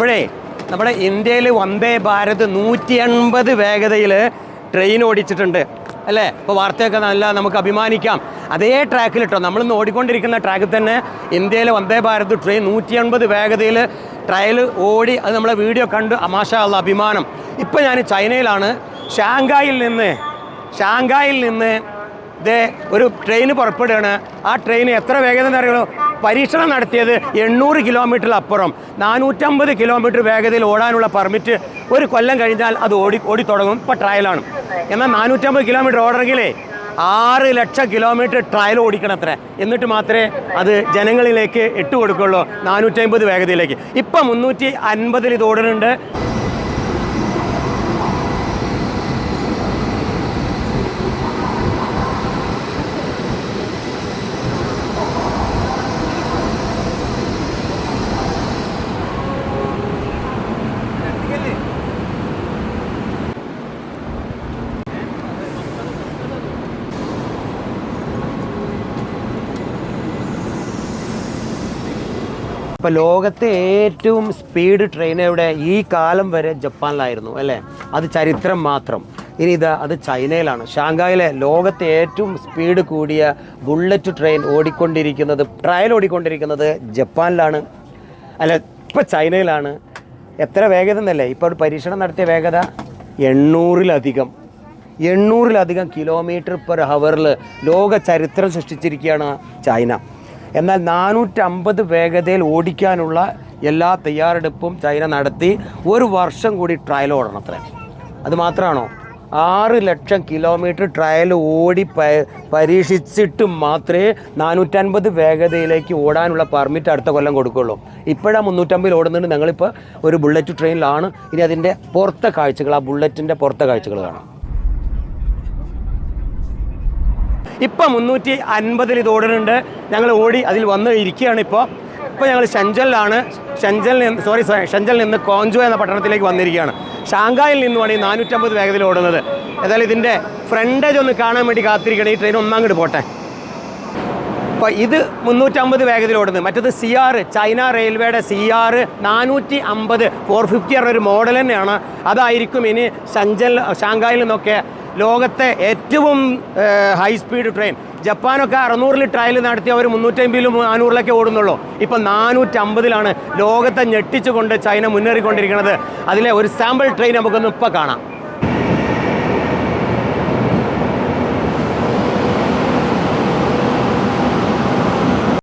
അപ്പോഴേ നമ്മുടെ ഇന്ത്യയിൽ വന്ദേ ഭാരത് നൂറ്റി എൺപത് വേഗതയിൽ ട്രെയിൻ ഓടിച്ചിട്ടുണ്ട്. അല്ലേ? ഇപ്പോൾ വാർത്തയൊക്കെ നല്ല നമുക്ക് അഭിമാനിക്കാം. അതേ ട്രാക്കിൽ കേട്ടോ നമ്മളിന്ന് ഓടിക്കൊണ്ടിരിക്കുന്ന ട്രാക്കിൽ തന്നെ ഇന്ത്യയിലെ വന്ദേ ഭാരത് ട്രെയിൻ നൂറ്റി എൺപത് വേഗതയിൽ ട്രയൽ ഓടി അത് നമ്മളെ വീഡിയോ കണ്ട് അമാഷ ഉള്ള അഭിമാനം. ഇപ്പം ഞാൻ ചൈനയിലാണ്. ഷാങ്കായിൽ നിന്ന് ഷാങ്കായിൽ നിന്ന് ദേ ഒരു ട്രെയിൻ പുറപ്പെടുകയാണ്. ആ ട്രെയിൻ എത്ര വേഗത എന്ന് അറിയുള്ളൂ പരീക്ഷണം നടത്തിയത് എണ്ണൂറ് കിലോമീറ്ററിൽ അപ്പുറം. നാനൂറ്റമ്പത് കിലോമീറ്റർ വേഗതയിൽ ഓടാനുള്ള പെർമിറ്റ് ഒരു കൊല്ലം കഴിഞ്ഞാൽ അത് ഓടി ഓടി തുടങ്ങും. ഇപ്പോൾ ട്രയലാണ് എന്നാൽ നാനൂറ്റമ്പത് കിലോമീറ്റർ ഓടണമെങ്കിലേ ആറ് ലക്ഷം കിലോമീറ്റർ ട്രയൽ ഓടിക്കണം അത്ര എന്നിട്ട് മാത്രമേ അത് ജനങ്ങളിലേക്ക് ഇട്ട് കൊടുക്കുള്ളൂ നാനൂറ്റമ്പത് വേഗതയിലേക്ക്. ഇപ്പം മുന്നൂറ്റി അൻപതിൽ ഇത് ഓടുന്നുണ്ട്. ഇപ്പോൾ ലോകത്തെ ഏറ്റവും സ്പീഡ് ട്രെയിൻ എവിടെ? ഈ കാലം വരെ ജപ്പാനിലായിരുന്നു അല്ലേ? അത് ചരിത്രം മാത്രം. ഇനി ഇത് അത് ചൈനയിലാണ്. ഷാങ്കായിലെ ലോകത്തെ ഏറ്റവും സ്പീഡ് കൂടിയ ബുള്ളറ്റ് ട്രെയിൻ ഓടിക്കൊണ്ടിരിക്കുന്നത് ട്രയൽ ഓടിക്കൊണ്ടിരിക്കുന്നത് ജപ്പാനിലാണ്. അല്ല ഇപ്പോൾ ചൈനയിലാണ്. എത്ര വേഗത എന്നല്ലേ? ഇപ്പോൾ ഒരു പരീക്ഷണം നടത്തിയ വേഗത എണ്ണൂറിലധികം. എണ്ണൂറിലധികം കിലോമീറ്റർ പെർ ഹവറിൽ ലോക ചരിത്രം സൃഷ്ടിച്ചിരിക്കുകയാണ് ചൈന. എന്നാൽ നാനൂറ്റമ്പത് വേഗതയിൽ ഓടിക്കാനുള്ള എല്ലാ തയ്യാറെടുപ്പും ചൈന നടത്തി ഒരു വർഷം കൂടി ട്രയൽ ഓടണം അത്ര അത് മാത്രമാണോ? ആറ് ലക്ഷം കിലോമീറ്റർ ട്രയൽ ഓടി പരീക്ഷിച്ചിട്ട് മാത്രമേ നാനൂറ്റൻപത് വേഗതയിലേക്ക് ഓടാനുള്ള പെർമിറ്റ് അടുത്ത കൊല്ലം കൊടുക്കുള്ളൂ. ഇപ്പോഴാണ് മുന്നൂറ്റമ്പതിൽ ഓടുന്നുണ്ട് ഞങ്ങളിപ്പോൾ ഒരു ബുള്ളറ്റ് ട്രെയിനിലാണ് ഇനി അതിന്റെ പുറത്തെ കാഴ്ചകൾ ആ ബുള്ളറ്റിന്റെ പുറത്തെ കാഴ്ചകൾ കാണാം. ഇപ്പം മുന്നൂറ്റി അൻപതിൽ ഇത് ഓടുന്നുണ്ട് ഞങ്ങൾ ഓടി അതിൽ വന്ന് ഇരിക്കുകയാണ് ഇപ്പോൾ ഇപ്പോൾ ഞങ്ങൾ ഷെഞ്ചലിലാണ്. ഷെഞ്ചലിൽ നിന്ന് സോറി ഷെഞ്ചലിൽ നിന്ന് കോഞ്ചോ എന്ന പട്ടണത്തിലേക്ക് വന്നിരിക്കുകയാണ്. ഷാങ്കായിൽ നിന്നുമാണ് ഈ നാനൂറ്റമ്പത് വേഗത്തിൽ ഓടുന്നത് ഏതായാലും ഇതിന്റെ ഫ്രണ്ടേജ് ഒന്ന് കാണാൻ വേണ്ടി കാത്തിരിക്കണം. ഈ ട്രെയിൻ ഒന്നാങ്ങോട്ട് പോട്ടെ. അപ്പോൾ ഇത് മുന്നൂറ്റമ്പത് വേഗത്തിൽ ഓടുന്നത് മറ്റത് സി ആർ ചൈന റെയിൽവേയുടെ സി ആർ നാനൂറ്റി അമ്പത് ഫോർ ഫിഫ്റ്റി പറഞ്ഞ ഒരു മോഡൽ തന്നെയാണ്. അതായിരിക്കും ഇനി ഷഞ്ചൽ ഷാങ്കായിൽ നിന്നൊക്കെ ലോകത്തെ ഏറ്റവും ഹൈ സ്പീഡ് ട്രെയിൻ ജപ്പാനൊക്കെ അറുന്നൂറിൽ ട്രയൽ നടത്തി അവർ മുന്നൂറ്റമ്പതിലും നാനൂറിലൊക്കെ ഓടുന്നുള്ളൂ. ഇപ്പം നാനൂറ്റമ്പതിലാണ് ലോകത്തെ ഞെട്ടിച്ചുകൊണ്ട് ചൈന മുന്നേറിക്കൊണ്ടിരിക്കുന്നത്. അതിലെ ഒരു സാമ്പിൾ ട്രെയിൻ നമുക്കൊന്ന് ഇപ്പോൾ കാണാം.